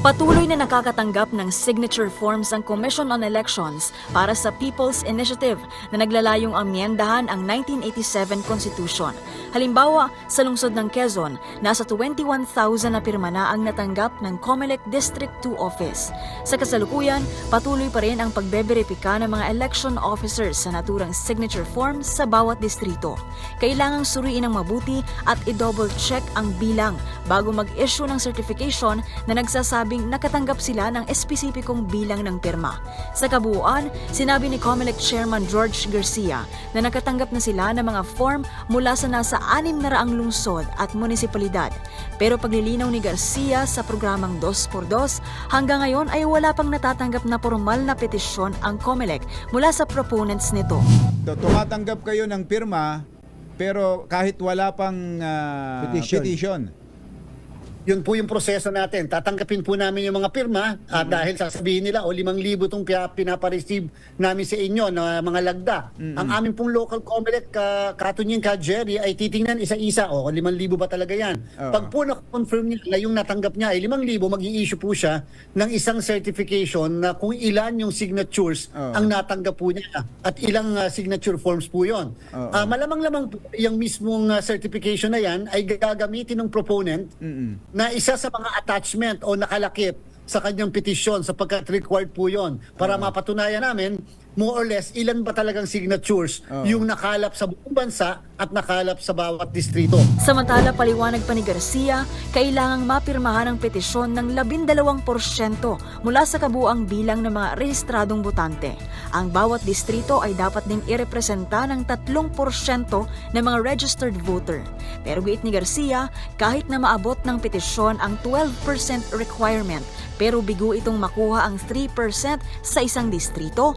Patuloy na nakakatanggap ng signature forms ang Commission on Elections para sa People's Initiative na naglalayong amyendahan ang 1987 Constitution. Halimbawa, sa lungsod ng Quezon, nasa 21,000 na pirma na ang natanggap ng COMELEC District 2 Office. Sa kasalukuyan, patuloy pa rin ang pagbeberipika ng mga election officers sa naturang signature forms sa bawat distrito. Kailangang suriin ng mabuti at i-double check ang bilang bago mag-issue ng certification na nagsasabing nakatanggap sila ng espesipikong bilang ng pirma. Sa kabuuan, sinabi ni COMELEC Chairman George Garcia na nakatanggap na sila ng mga form mula sa nasa anim na raang lungsod at munisipalidad. Pero paglilinaw ni Garcia sa programang 2x2, hanggang ngayon ay wala pang natatanggap na formal na petisyon ang COMELEC mula sa proponents nito. So, tumatanggap kayo ng pirma pero kahit wala pang ah, Petition. petition. Yun po yung proseso natin. Tatanggapin po namin yung mga pirma at dahil sasabihin nila o 5,000 itong pinapareceive namin sa inyo na mga lagda. Ang aming pong local Comelec ka, Katunying ka Jerry ay titingnan isa-isa o 5,000 ba talaga yan. Oo. Pag po na-confirm niya na yung natanggap niya ay 5,000, mag-i-issue po siya ng isang certification na kung ilan yung signatures Oo. ang natanggap po niya at ilang ah, signature forms po yon. Oo. Ah, malamang-lamang po yung mismong ah, certification na yan ay gagamitin ng proponent Mm-mm. Na isa sa mga attachment o nakalakip sa kanyang petisyon sapagkat required po yon para mapatunayan namin more or less ilan ba talagang signatures Oo. yung nakalap sa buong bansa at nakalap sa bawat distrito. Samantala, paliwanag pa ni Garcia, kailangang mapirmahan ang petisyon ng 12% mula sa kabuang bilang ng mga rehistradong botante. Ang bawat distrito ay dapat ding irepresenta ng 3% ng mga registered voter. Pero giit ni Garcia, kahit na maabot ng petisyon ang 12% requirement, pero bigo itong makuha ang 3% sa isang distrito,